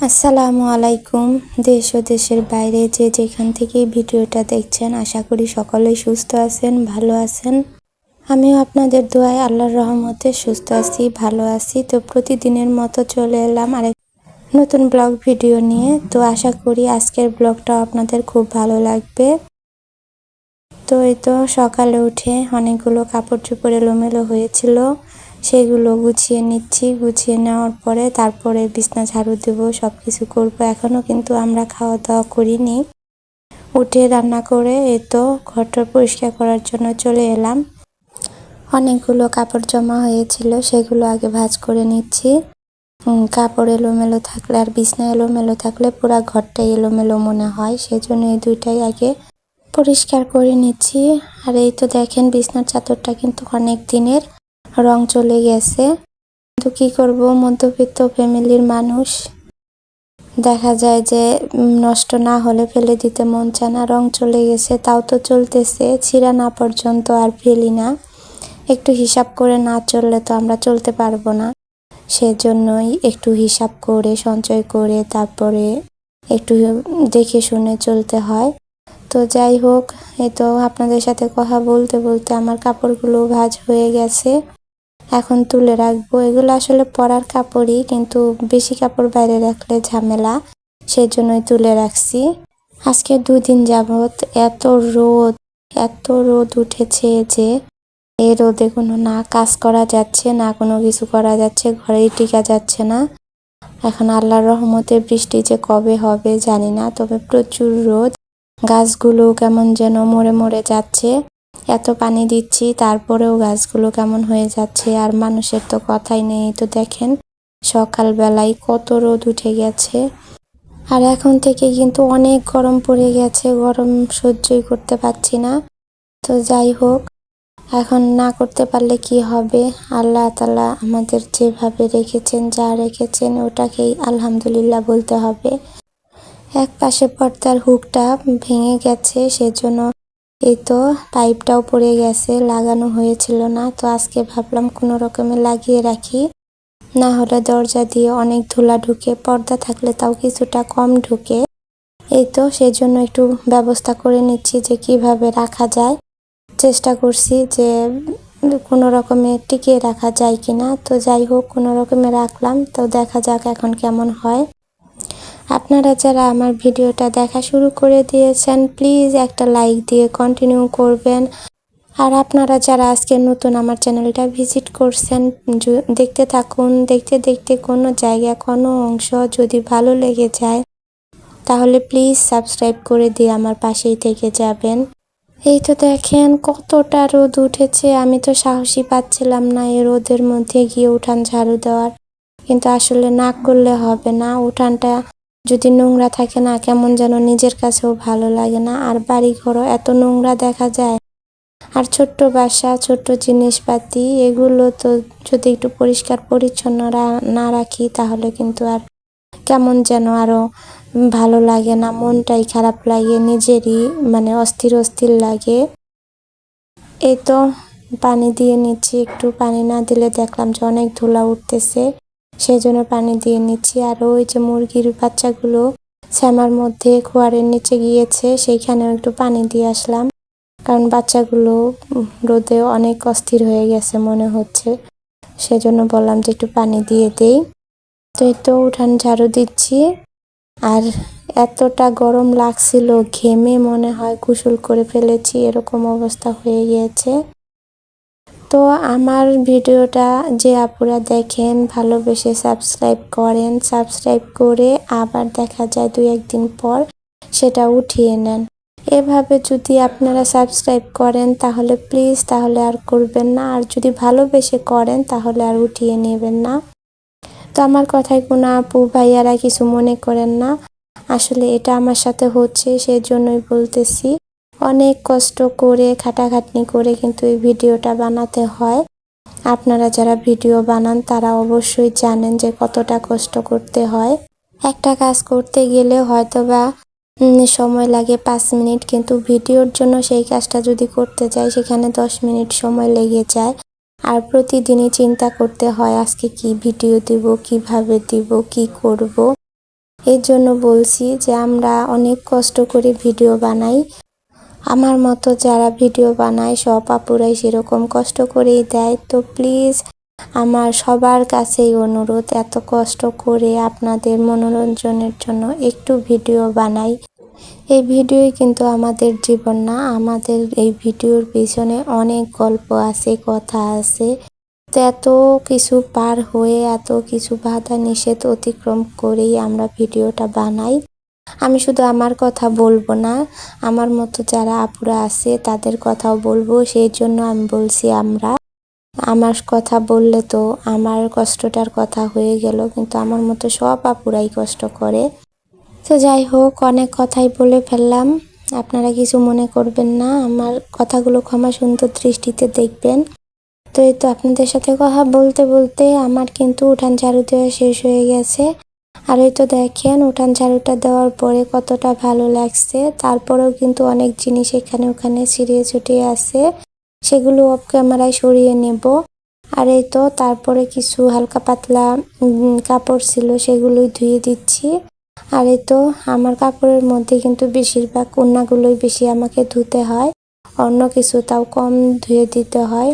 আসসালামু আলাইকুম, দেশ ও দেশের বাইরে যে যেখান থেকে ভিডিওটা দেখছেন, আশা করি সকলেই সুস্থ আছেন, ভালো আছেন। আমিও আপনাদের দোয়ায় আল্লাহর রহমতে সুস্থ আছি, ভালো আছি। তো প্রতিদিনের মতো চলে এলাম আরেক নতুন ব্লগ ভিডিও নিয়ে। তো আশা করি আজকের ব্লগটাও আপনাদের খুব ভালো লাগবে। তো এই তো সকালে উঠে অনেকগুলো কাপড় চোপড় এলোমেলো হয়েছিল। সেগুলো গুছিয়ে নিচ্ছি। গুছিয়ে নেওয়ার পরে তারপরে বিছনা ঝাড়ু দেবো সব কিছু করব। এখনও কিন্তু আমরা খাওয়া দাওয়া করিনি। উঠে রান্না করে এ তো ঘরটা পরিষ্কার করার জন্য চলে এলাম। অনেকগুলো কাপড় জমা হয়েছিল, সেগুলো আগে ভাজ করে নিচ্ছি। কাপড় এলোমেলো থাকলে আর বিছনা এলোমেলো থাকলে পুরো ঘরটাই এলোমেলো মনে হয়। সেজন্য এই দুইটাই আগে পরিষ্কার করে নিচ্ছি। আর এই তো দেখেন, বিছনার চাদরটা কিন্তু অনেক দিনের। রং চলে গেছে। কিন্তু কি করব? মধ্যবিত্ত ফ্যামিলির মানুষ। দেখা যায় যে নষ্ট না হলে ফেলে দিতে মন চায় না, রং চলে গেছে। তাও তো চলতেছে, ছিঁড়া না পর্যন্ত আর ফেলি না। একটু হিসাব করে না চললে তো আমরা চলতে পারব না। সেজন্যই একটু হিসাব করে, সঞ্চয় করে, তারপরে একটু দেখে শুনে চলতে হয়। তো যাই হোক এই তো আপনাদের সাথে কথা বলতে বলতে আমার কাপড়গুলো ভাঁজ হয়ে গেছে। এখন তুলে রাখব। এগুলো আসলে পরার কাপড়ই, কিন্তু বেশি কাপড় বাইরে রাখলে ঝামেলা সেই জন্যই তুলে রাখছি। আজকে দুদিন যাবত এত রোদ এত রোদ উঠেছে যে এই রোদে কোনো না কাজ করা যাচ্ছে, না কোনো কিছু করা যাচ্ছে, ঘরেই টিকা যাচ্ছে না। এখন আল্লাহর রহমতে বৃষ্টি যে কবে হবে জানি না, তবে প্রচুর রোদ। গাছগুলো কেমন যেন মরে মরে যাচ্ছে। এত পানি দিচ্ছি, তারপরেও গাছগুলো কেমন হয়ে যাচ্ছে আর মানুষের তো কথাই নেই। তো দেখেন, সকালবেলায় কত রোদ উঠে গেছে। আর এখন থেকে কিন্তু অনেক গরম পড়ে গেছে, গরম সহ্যই করতে পারছি না। তো যাই হোক, এখন না করতে পারলে কি হবে? আল্লাহ তালা আমাদের যেভাবে রেখেছেন, যা রেখেছেন, ওটাকেই আলহামদুলিল্লাহ বলতে হবে। এক পাশে পর্দার হুকটা ভেঙে গেছে, সেজন্য এই তো পাইপটাও পড়ে গেছে, লাগানো হয়েছিল না, তো আজকে ভাবলাম কোনো রকমে লাগিয়ে রাখি। না হলে দরজা দিয়ে অনেক ধুলা ঢুকে, পর্দা থাকলে তাও কিছুটা কম ঢুকে। এই তো সেজন্য একটু ব্যবস্থা করে নিচ্ছি যে কীভাবে রাখা যায়। চেষ্টা করছি যে কোনো রকমে টিকিয়ে রাখা যায় কিনা। তো যাই হোক, কোনো রকমে রাখলাম, তো দেখা যাক এখন কেমন হয়। আপনারা যারা আমার ভিডিওটা দেখা শুরু করে দিয়েছেন প্লিজ একটা লাইক দিয়ে কন্টিনিউ করবেন। আর আপনারা যারা আজকে নতুন আমার চ্যানেলটা ভিজিট করছেন দেখতে থাকুন, দেখতে দেখতে কোনো জায়গা, কোনো অংশ যদি ভালো লেগে যায়, তাহলে প্লিজ সাবস্ক্রাইব করে দিয়ে আমার পাশেই থেকে যাবেন। এই তো দেখেন কতটা রোদ উঠেছে, আমি তো সাহসী পাচ্ছিলাম না এই রোদের মধ্যে গিয়ে উঠান ঝাড়ু দেওয়ার। কিন্তু আসলে না করলে হবে না, উঠানটা যদি নোংরা থাকে না, কেমন যেন নিজের কাছেও ভালো লাগে না। আর বাড়ি ঘরও এত নোংরা দেখা যায়। আর ছোট্ট বাসা, ছোট্ট জিনিসপাতি, এগুলো তো যদি একটু পরিষ্কার পরিচ্ছন্ন না রাখি, তাহলে কিন্তু আর কেমন যেন আরও ভালো লাগে না। মনটাই খারাপ লাগে, নিজেরই মানে অস্থির অস্থির লাগে। এই তো, পানি দিয়ে নিচ্ছি। একটু পানি না দিলে দেখলাম যে অনেক ধুলা উঠতেছে। সেই জন্য পানি দিয়ে নিচ্ছি। আর ওই যে মুরগির বাচ্চাগুলো শ্যামার মধ্যে খোয়ারের নিচে গিয়েছে, সেইখানেও একটু পানি দিয়ে আসলাম। কারণ বাচ্চাগুলো রোদে অনেক অস্থির হয়ে গেছে মনে হচ্ছে। সেজন্য বললাম যে একটু পানি দিয়ে দেই। তো এই তো উঠান ঝাড়ু দিচ্ছি। আর এতটা গরম লাগছিল, ঘেমে মনে হয় গোসল করে ফেলেছি, এরকম অবস্থা হয়ে গিয়েছে। তো আমার ভিডিওটা যে আপুরা দেখেন, ভালোবেসে সাবস্ক্রাইব করেন সাবস্ক্রাইব করে আবার দেখা যায় দুই একদিন পর সেটা উঠিয়ে নেন। এভাবে যদি আপনারা সাবস্ক্রাইব করেন তাহলে প্লিজ তাহলে আর করবেন না, আর যদি ভালোবেসে করেন তাহলে আর উঠিয়ে নেবেন না। তো আমার কথায় কোনো আপু ভাইয়ারা কিছু মনে করেন না। আসলে এটা আমার সাথে হচ্ছে সেই জন্যই বলতেছি। অনেক কষ্ট করে, খাটাখাটনি করে কিন্তু এই ভিডিওটা বানাতে হয়। আপনারা যারা ভিডিও বানান, তারা অবশ্যই জানেন যে কতটা কষ্ট করতে হয়। একটা কাজ করতে গেলে হয়তো বা সময় লাগে পাঁচ মিনিট, কিন্তু ভিডিওর জন্য সেই কাজটা যদি করতে যাই, সেখানে দশ মিনিট সময় লেগে যায়। আর প্রতিদিনই চিন্তা করতে হয়, আজকে কি ভিডিও দিব, কীভাবে দিব, কি করব? এর জন্য বলছি যে আমরা অনেক কষ্ট করে ভিডিও বানাই। আমার মতো যারা ভিডিও বানায়, সব আপুরাই সেরকম কষ্ট করেই দেয়। তো প্লিজ আমার সবার কাছেই অনুরোধ, এত কষ্ট করে আপনাদের মনোরঞ্জনের জন্য একটু ভিডিও বানাই। এই ভিডিওই কিন্তু আমাদের জীবন না, আমাদের এই ভিডিওর পিছনে অনেক গল্প আছে, কথা আছে। তো এত কিছু পার হয়ে, এত কিছু বাধা নিষেধ অতিক্রম করেই আমরা ভিডিওটা বানাই। আমি শুধু আমার কথা বলব না, আমার মতো যারা আপুরা আছে তাদের কথাও বলব, সেই জন্য আমি বলছি আমরা। আমার কথা বললে তো আমার কষ্টটার কথা হয়ে গেল, কিন্তু আমার মতো সব আপুরাই কষ্ট করে। তো যাই হোক, অনেক কথাই বলে ফেললাম। আপনারা কিছু মনে করবেন না, আমার কথাগুলো ক্ষমা সুন্দর দৃষ্টিতে দেখবেন। তো এই তো আপনাদের সাথে কথা বলতে বলতে আমার কিন্তু উঠান ঝাড়ু দেওয়া শেষ হয়ে গেছে। আর এই তো দেখেন, উঠান ঝাড়ুটা দেওয়ার পরে কতটা ভালো লাগছে। তারপরেও কিন্তু অনেক জিনিস এখানে ওখানে ছিঁড়িয়ে ছুটিয়ে আছে। সেগুলো অফ ক্যামেরায় সরিয়ে নেব। আর এই তো তারপরে কিছু হালকা পাতলা কাপড় ছিল, সেগুলোই ধুয়ে দিচ্ছি। আর এই তো আমার কাপড়ের মধ্যে কিন্তু বেশিরভাগ কন্যাগুলোই বেশি আমাকে ধুতে হয়, অন্য কিছু তাও কম ধুয়ে দিতে হয়।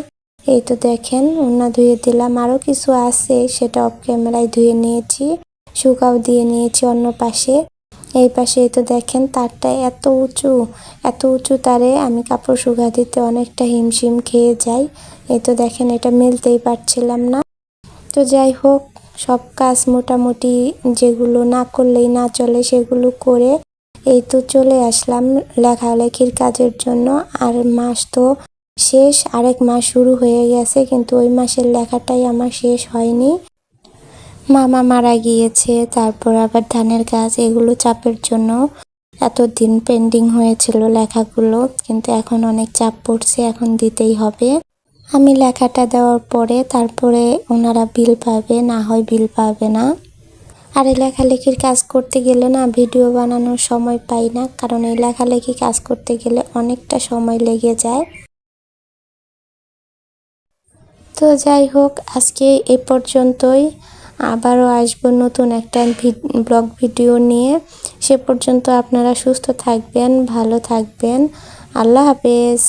এই তো দেখেন ওনা ধুয়ে দিলাম। আরও কিছু আছে, সেটা অফ ক্যামেরায় ধুয়ে নিয়েছি। শুকাও দিয়ে নিয়েছি অন্য পাশে। এই পাশে তো দেখেন তারটা এত উঁচু এত উঁচু তারে আমি কাপড় শুকা দিতে অনেকটা হিমশিম খেয়ে যাই। এই তো দেখেন এটা মেলতেই পারছিলাম না। তো যাই হোক, সব কাজ মোটামুটি যেগুলো না করলেই না চলে সেগুলো করে এই তো চলে আসলাম লেখালেখির কাজের জন্য। আর মাস তো শেষ, আরেক মাস শুরু হয়ে গেছে, কিন্তু ওই মাসের লেখাটাই আমার শেষ হয়নি। মামা মারা গিয়েছে, তারপর আবার ধানের কাজ এগুলো চাপের জন্য এতদিন পেন্ডিং হয়েছিল লেখাগুলো, কিন্তু এখন অনেক চাপ পড়ছে, এখন দিতেই হবে। আমি লেখাটা দেওয়ার পরে তারপরে ওনারা বিল পাবে, না হয় বিল পাবে না। আর এই লেখালেখির কাজ করতে গেলে না ভিডিও বানানোর সময় পাই না, কারণ এই লেখালেখি কাজ করতে গেলে অনেকটা সময় লেগে যায়। তো যাই হোক, আজকে এ পর্যন্তই। আবারও আসব নতুন একটা ব্লগ ভিডিও নিয়ে। সে পর্যন্ত আপনারা সুস্থ থাকবেন, ভালো থাকবেন। আল্লাহ হাফেজ।